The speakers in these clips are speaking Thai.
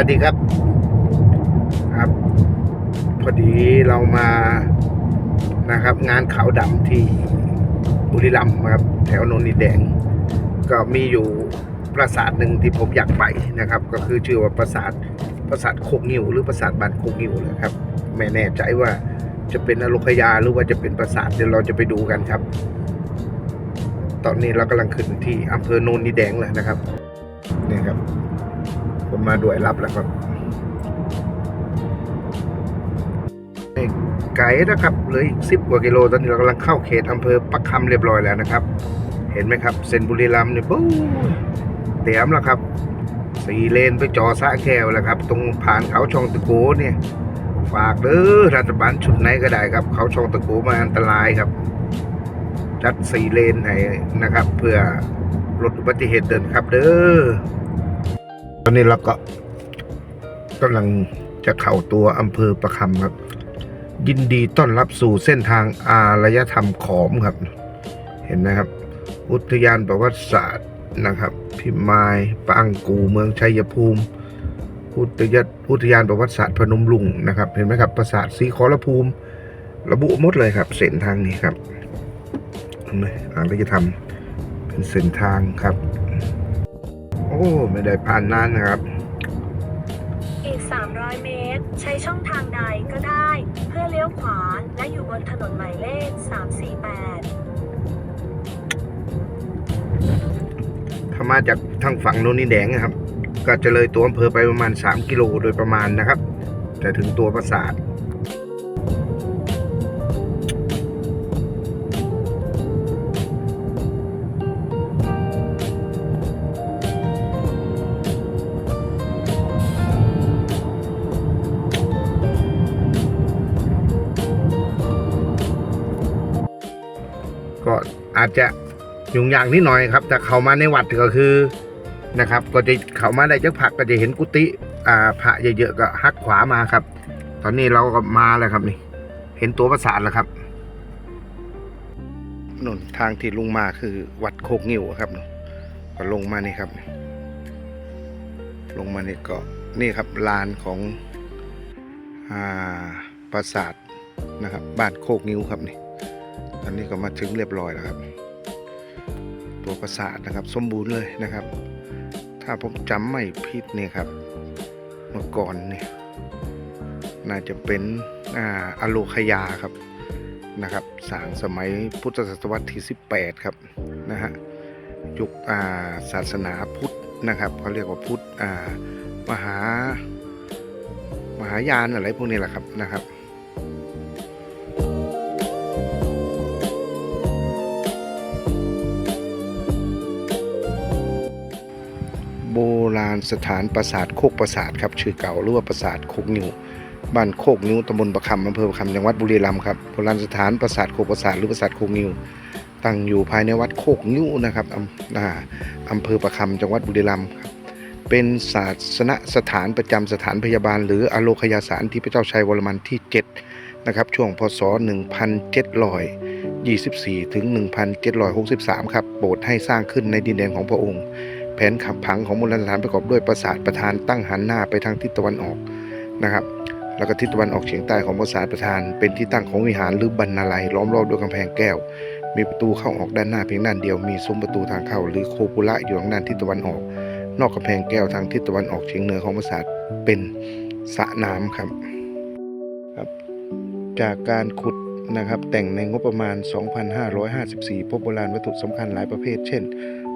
สวัสดีครับ ครับ พอดีเรามานะครับ งานขาวดำที่บุรีรัมย์ครับ แถวโนนดิแดง ก็มีอยู่ปราสาทหนึ่งที่ผมอยากไปนะครับ ก็คือชื่อว่าปราสาทปราสาทโคกงิวหรือปราสาทบ้านโคกงิวนะครับไม่แน่ใจว่าจะเป็นอโลคยาหรือว่าจะเป็นปราสาทเดี๋ยวเราจะไปดูกันครับ ตอนนี้เรากำลังขึ้นที่อำเภอโนนดิแดงเลยนะครับ ผมมาด้วยรับแล้วครับไกลนะครับเหลืออีกสิบกว่ากิโลตอนนี้เรากำลังเข้าเขตอำเภอปักคำเรียบร้อยแล้วนะครับ เห็นไหมครับเซนบุรีรัมเนี่ยปู๊เตรียมแล้วครับสี่เลนไปจอสะแก้วแล้วครับ ตรงผ่านเขาช่องตะโกเนี่ย ฝากเด้อรัฐบาลชุดไหนก็ได้ครับ เขาช่องตะโกมาอันตรายครับ จัดสี่เลนให้นะครับ เพื่อลดอุบัติเหตุเดินครับเด้อ ตอนนี้เราก็กำลังจะเข้าตัวอำเภอประคำครับ ยินดีต้อนรับสู่เส้นทางอารยธรรมขอมครับ เห็นไหมครับ อุทยานประวัติศาสตร์นะครับพิมายปางกูเมืองชัยภูมิอุทยานอุทยานประวัติศาสตร์พนมลุงนะครับ เห็นไหมครับปราสาทสีขอรภูมิ ระบุหมดเลยครับ เส้นทางนี้ครับอารยธรรมเป็นเส้นทางครับ อ้ไม่ได้ผ่านนานนะครับ อีก 300 เมตร ใช้ช่องทางใดก็ได้ เพื่อเลี้ยวขวาและอยู่บนถนนหมายเลข 348 ถ้ามาจากทางฝั่งโนนดินแดงนะครับ ก็จะเลยตัวอำเภอไปประมาณ 3 กิโลโดยประมาณนะครับ จะถึงตัวปราสาท อาจจะยุ่งยากนิดหน่อยครับ แต่เข้ามาในวัดก็คือนะครับ ก็จะเข้ามาได้จักผักก็จะเห็นกุฏิอ่าพระเยอะๆก็หักขวามาครับ ตอนนี้เราก็มาแล้วครับนี่ เห็นตัวปราสาทแล้วครับนนทางที่ลงมาคือวัดโคกงิ้วครับก็ลงมานี่ครับ ลงมานี่ก็นี่ครับลานของอ่าปราสาทนะครับบ้านโคกงิ้วครับนี่ ตอนนี้ก็มาถึงเรียบร้อยแล้วครับ ตัวปราสาทนะครับ สมบูรณ์เลยนะครับ ถ้าผมจำไม่ผิดเนี่ยครับ เมื่อก่อนเนี่ยน่าจะเป็นอาอโลคยาครับนะครับสางสมัยพุทธศตวรรษที่ 18 ครับนะฮะยุคอาศาสนาพุทธนะครับเขาเรียกว่าพุทธอามหามหายานอะไรพวกนี้แหละครับนะครับ โบราณสถานปราสาทโคกปราสาทครับชื่อเก่าหรือว่าปราสาทโคกนิวบ้านโคกนิวตำบลประคำอำเภอประคำจังหวัดบุรีรัมย์ครับโบราณสถานปราสาทโคกปราสาทหรือปราสาทโคกนิวตั้งอยู่ภายในวัดโคกนิวนะครับอำอ่าอำเภอประคำจังหวัดบุรีรัมย์ครับเป็นศาสนสถานประจำสถานพยาบาล หรืออโลคยาสารที่พระเจ้าชัยวรมันที่ 7 นะครับ ช่วงพศ 1724 ถึง 1763 ครับโปรดให้สร้างขึ้นในดินแดนของพระองค์ ผนขับผังของโบราณสถานประกอบด้วยปราสาทประธานตั้งหันหน้าไปทางทิศตะวันออกนะครับ แล้วก็ทิศตะวันออกเฉียงใต้ของปราสาทประธาน เป็นที่ตั้งของวิหารหรือบรรณาลัยล้อมรอบด้วยกำแพงแก้ว มีประตูเข้าออกด้านหน้าเพียงด้านเดียวมีซุ้มประตูทางเข้าหรือโคปุระอยู่ทางด้านทิศตะวันออก นอกกำแพงแก้วทางทิศตะวันออกเฉียงเหนือของปราสาทเป็นสระน้ำครับครับ จากการขุดนะครับแต่งในงบประมาณ 2,554 พบโบราณวัตถุสำคัญหลายประเภท เช่น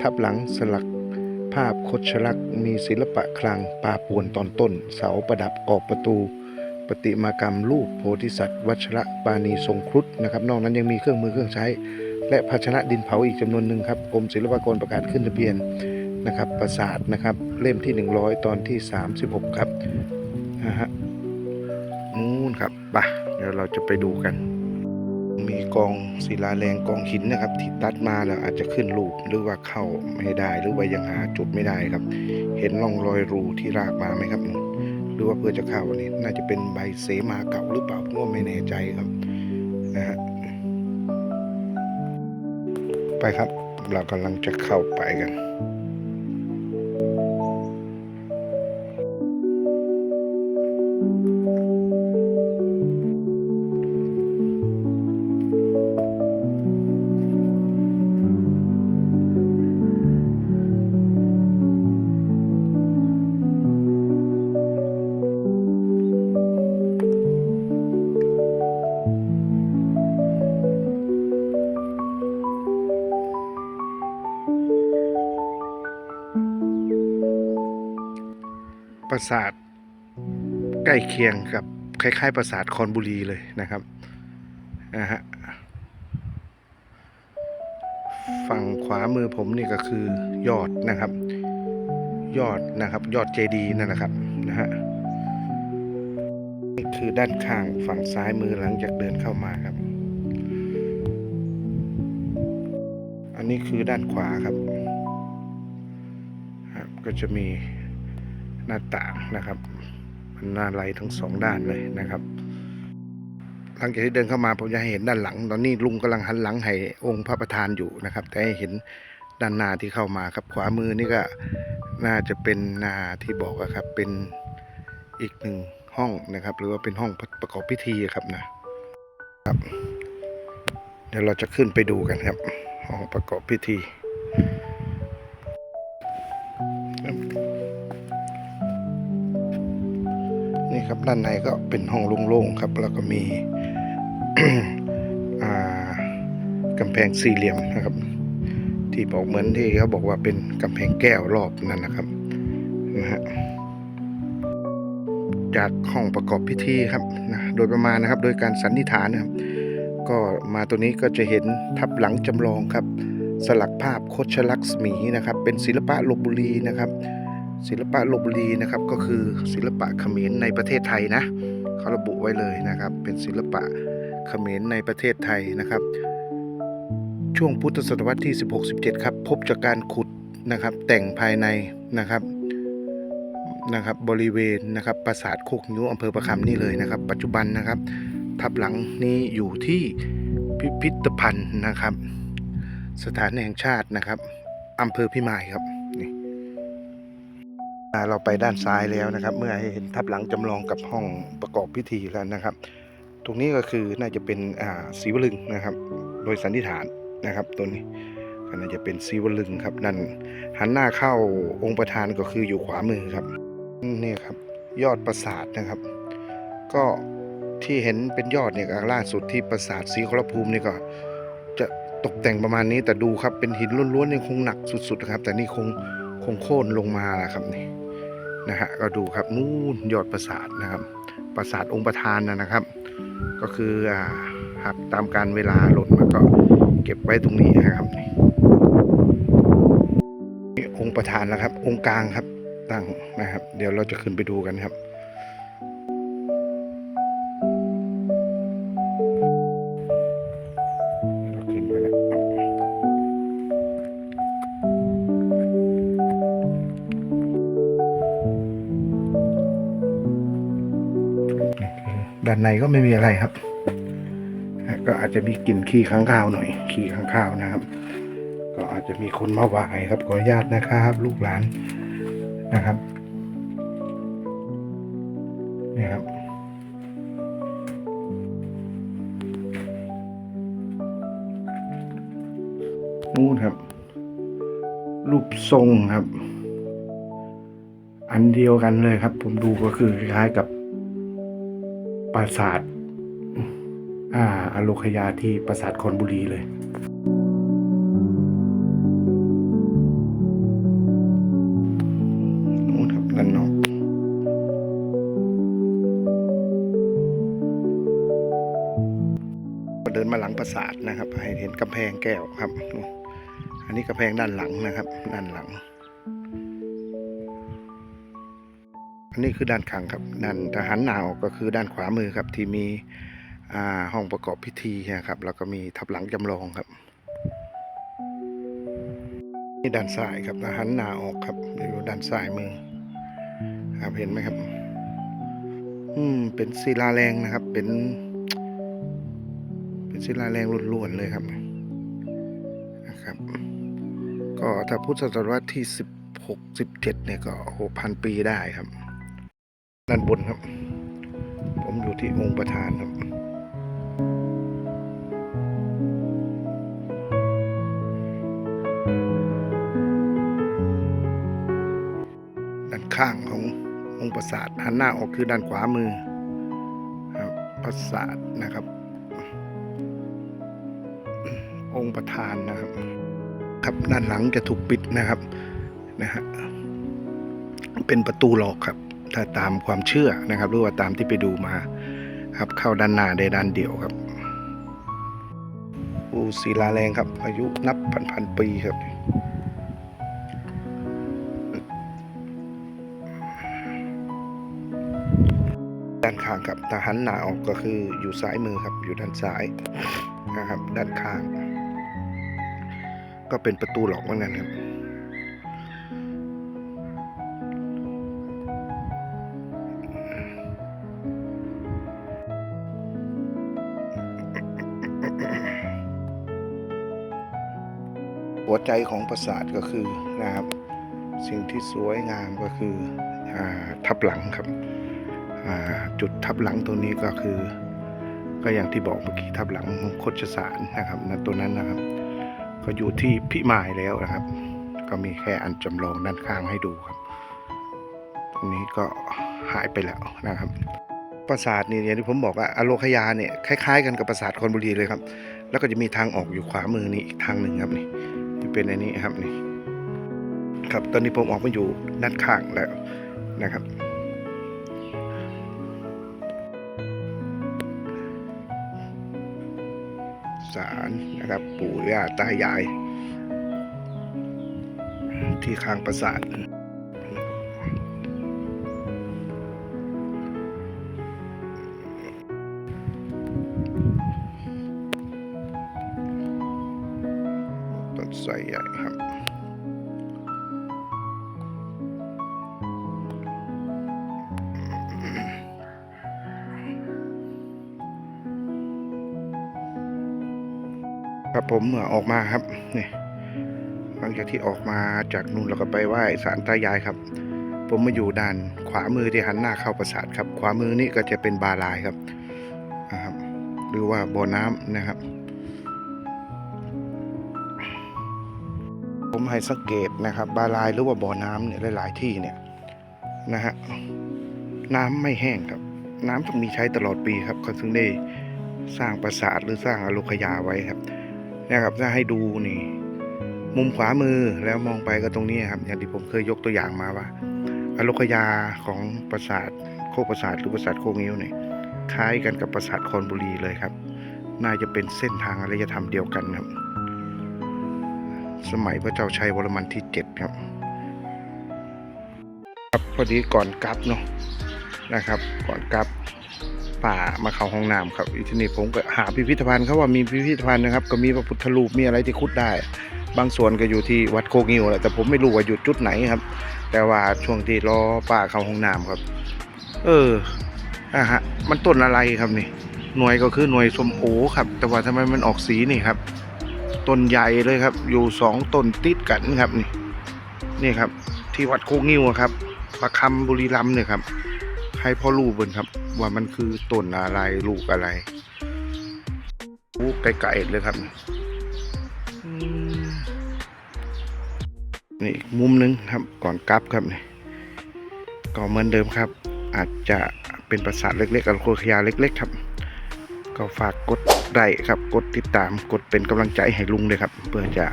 ทับหลังสลัก ภาพคดชลักษ์มีศิลปะคลังปาปวนตอนต้น เสาประดับกรอบประตู ปฏิมากรรมรูปโพธิสัตว์ วัชระปานีทรงครุฑนะครับ นอกนั้นยังมีเครื่องมือเครื่องใช้ และภาชนะดินเผาอีกจำนวนหนึ่งครับกรมศิลปากรประกาศขึ้นทะเบียนนะครับปราสาทนะครับเล่มที่ 100 ตอนที่ 36 ครับนะฮะนู่นครับไปะเดี๋ยวเราจะไปดูกัน มีกองศิลาแรงกองหินนะครับ ที่ตัดมาแล้วอาจจะขึ้นรูปหรือว่าเข้าไม่ได้หรือว่ายังหาจุดไม่ได้ครับ เห็นร่องรอยรูที่รากมาไหมครับ หรือว่าเพื่อจะเข้าอันนี้น่าจะเป็นใบเสมาเก่าหรือเปล่าผมก็ไม่แน่ใจครับนะฮะไปครับ เรากำลังจะเข้าไปกัน ราสาทใกล้เคียงกับคล้ายๆปราสาทคอนบุรีเลยนะครับนะฮะฝั่งขวามือผมนี่ก็คือยอดนะครับ ยอดนะครับ ยอดเจดีย์นั่นนะครับนะฮะนี่คือด้านข้างฝั่งซ้ายมือหลังจากเดินเข้ามาครับ อันนี้คือด้านขวาครับครับก็จะมี หน้าต่างนะครับมันหน้าไหลทั้งสองด้านเลยนะครับ หลังจากที่เดินเข้ามาผมจะให้เห็นด้านหลัง ตอนนี้ลุงกำลังหันหลังให้องค์พระประธานอยู่นะครับแต่ให้เห็นด้านหน้าที่เข้ามาครับ ขวามือนี่ก็น่าจะเป็นนาที่บอกครับเป็นอีกหนึ่งห้องนะครับ หรือว่าเป็นห้องประกอบพิธีครับนะครับ เดี๋ยวเราจะขึ้นไปดูกันครับ ห้องประกอบพิธี ด้านในก็เป็นห้องโล่งๆครับ แล้วก็มีกำแพงสี่เหลี่ยมนะครับ ที่บอกเหมือนที่เขาบอกว่าเป็นกำแพงแก้วรอบนั่นนะครับนะฮะจากห้องประกอบพิธีครับนะโดยประมาณนะครับ โดยการสันนิษฐานนะครับ ก็มาตัวนี้ก็จะเห็นทับหลังจำลองครับ สลักภาพโคชลักษมีนะครับ เป็นศิลปะลบบุรีนะครับ ศิลปะลบบุรีนะครับก็คือศิลปะเขมรในประเทศไทยนะเขาระบุไว้เลยนะครับ เป็นศิลปะเขมรในประเทศไทยนะครับ ช่วงพุทธศตวรรษที่ 16-17 ครับ พบจากการขุดนะครับ แต่งภายในนะครับนะครับบริเวณนะครับปราสาทโคกนิ้วอำเภอประคำนี่เลยนะครับ ปัจจุบันนะครับ ทับหลังนี้อยู่ที่พิพิธภัณฑ์นะครับ สถานแห่งชาตินะครับอำเภอพิมายครับ เราไปด้านซ้ายแล้วนะครับ เมื่อให้เห็นทับหลังจำลองกับห้องประกอบพิธีแล้วนะครับ ตรงนี้ก็คือน่าจะเป็นศรีวลึงนะครับ โดยสันนิษฐานนะครับตัวนี้ก็น่าจะเป็นศรีวลึงครับนั่นหันหน้าเข้าองค์ประธานก็คืออยู่ขวามือครับนี่ครับยอดปราสาทนะครับ ก็ที่เห็นเป็นยอดเนี่ยล่าสุดที่ปราสาทศรีขรภูมินี่ก็จะตกแต่งประมาณนี้แต่ดูครับเป็นหินล้วนๆเนี่ยคงหนักสุดๆนะครับ แต่นี่คงคงโค่นลงมาแหละครับนี่ นะฮะก็ดูครับนู่นยอดปราสาทนะครับ ปราสาทองค์ประธานนะครับ ก็คืออ่าหักตามการเวลาหล่นมาก็เก็บไว้ตรงนี้นะครับนี่องค์ประธานแล้วครับ องค์กลางครับตั้งนะครับ เดี๋ยวเราจะขึ้นไปดูกันครับ ด้านในก็ไม่มีอะไรครับ ก็อาจจะมีกลิ่นขี้ค้างคาวหน่อย ขี้ค้างคาวนะครับ ก็อาจจะมีคนมาไหวายครับขออนุญาตนะครับ ลูกหลานนะครับนี่ครับนู่นครับ รูปทรงครับ อันเดียวกันเลยครับ ผมดูก็คือคล้ายกับ ปราสาทอ่าอโลคยาที่ปราสาทคอนบุรีเลยนู่นครับด้านนอกเดินมาหลังปราสาทนะครับ ให้เห็นกำแพงแก้วครับ อันนี้กำแพงด้านหลังนะครับ ด้านหลัง อันนี้คือด้านข้างครับด้านทหารหนาวก็คือด้านขวามือครับที่มีห้องประกอบพิธีนะครับแล้วก็มีทับหลังจำลองครับนี่ด้านซ้ายครับทหารหนาออกครับเดี๋ยวดูด้านซ้ายมือครับเห็นไหมครับ อืมเป็นศิลาแรงนะครับ เป็น เป็นศิลาแรงล้วนๆเลยครับนะครับ ก็ถ้าพุทธศตวรรษที่สิบหกสิบเจ็ดเนี่ยก็หกพันปีได้ครับ ด้านบนครับ ผมอยู่ที่องค์ประธานครับ ด้านข้างขององค์ปราสาทหันหน้าออกคือด้านขวามือครับปราสาทนะครับ องค์ประธานนะครับ ครับด้านหลังจะถูกปิดนะครับนะฮะเป็นประตูหลอกครับ ถ้าตามความเชื่อนะครับ หรือว่าตามที่ไปดูมาครับเข้าด้านหน้าได้ด้านเดียวครับปูศิลาแรงครับ อายุนับพันพันปีครับด้านข้างครับถ้าหันหน้าออกก็คืออยู่ซ้ายมือครับอยู่ด้านซ้ายนะครับ ด้านข้าง ก็เป็นประตูหลอกเหมือนกันครับ ใจของปราสาทก็คือนะครับ สิ่งที่สวยงามก็คืออทับหลังครับจุดทับหลังตรงนี้ก็คือ ก็อย่างที่บอกเมื่อกี้ทับหลังของโคชสารนะครับนะตัวนั้นนะครับ ก็อยู่ที่พิมายแล้วนะครับ ก็มีแค่อันจำลองด้านข้างให้ดูครับตรงนี้ก็หายไปแล้วนะครับปราสาทนี่อย่างที่ผมบอกว่าอโลคยาเนี่ยคล้ายๆ กันกับปราสาทคอนบุรีเลยครับ แล้วก็จะมีทางออกอยู่ขวามือนี่อีกทางหนึ่งครับนี่ เป็นอันนี้ครับนี่ครับตอนนี้ผมออกมาอยู่ด้านข้างแล้วนะครับ สารนะครับปู่ย่าตายาย ที่ข้างปราสาท ไทรใหญ่ครับ ครับผมเมื่อออกมาครับนี่หลังจากที่ออกมาจากนู่นเราก็ไปไหว้ศาลตายายครับ ผมมาอยู่ด้านขวามือที่หันหน้าเข้าปราสาทครับ ขวามือนี่ก็จะเป็นบาลายครับนะครับ หรือว่าบ่อน้ำนะครับ ผมให้สังเกตนะครับ บาลายหรือว่าบ่อน้ำเนี่ยหลาย ๆ ที่เนี่ยนะฮะน้ำไม่แห้งครับ น้ำต้องมีใช้ตลอดปีครับเขาถึงได้สร้างปราสาทหรือสร้างอโลคยาไว้ครับนะครับถ้าให้ดูนี่ มุมขวามือแล้วมองไปก็ตรงนี้ครับ อย่างที่ผมเคยยกตัวอย่างมาว่าอโลคยาของปราสาทโคกปราสาทหรือปราสาทโคงิ้วเนี่ยคล้ายกันกับปราสาทคอนบุรีเลยครับ น่าจะเป็นเส้นทางอารยธรรมเดียวกันครับ สมัยพระเจ้าชัยวรมันที่เจ็ดครับ ครับพอดีก่อนกลับเนาะนะครับ ก่อนกลับป่ามาเข้าห้องน้ำครับทีนี้ผมก็หาพิพิธภัณฑ์เขาว่ามีพิพิธภัณฑ์นะครับ ก็มีพระพุทธรูปมีอะไรที่ขุดได้ บางส่วนก็อยู่ที่วัดโคกิวแหละแต่ผมไม่รู้ว่าอยู่จุดไหนครับ แต่ว่าช่วงที่รอป้าเข้าห้องน้ำครับ เอออะฮะมันต้นอะไรครับนี่หน่วยก็คือหน่วยสมโอครับ แต่ว่าทำไมมันออกสีนี่ครับ ต้นใหญ่เลยครับ อยู่สองต้นติดกันครับนี่นี่ครับ ที่วัดโคกิวครับประคำบุรีรัมเนี่ยครับใครพอรู้เบิ่นครับ ว่ามันคือต้นอะไรลูกอะไรลูกไกลๆเลยครับนี่มุมหนึงครับก่อนกลับครับนี่ก็เหมือนเดิมครับ อาจจะเป็นประสาทเล็กๆอโคลคยาเล็ก ๆ ครับ ก็ฝากกดไลค์ครับ กดติดตามกดเป็นกำลังใจให้ลุงเลยครับ เพื่อจะ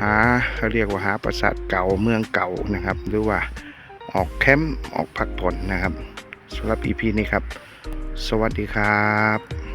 หาเขาเรียกว่าหาปราสาทเก่าเมืองเก่านะครับ หรือว่าออกแคมป์ออกพักผ่อนนะครับสำหรับ EP นี้ครับ สวัสดีครับ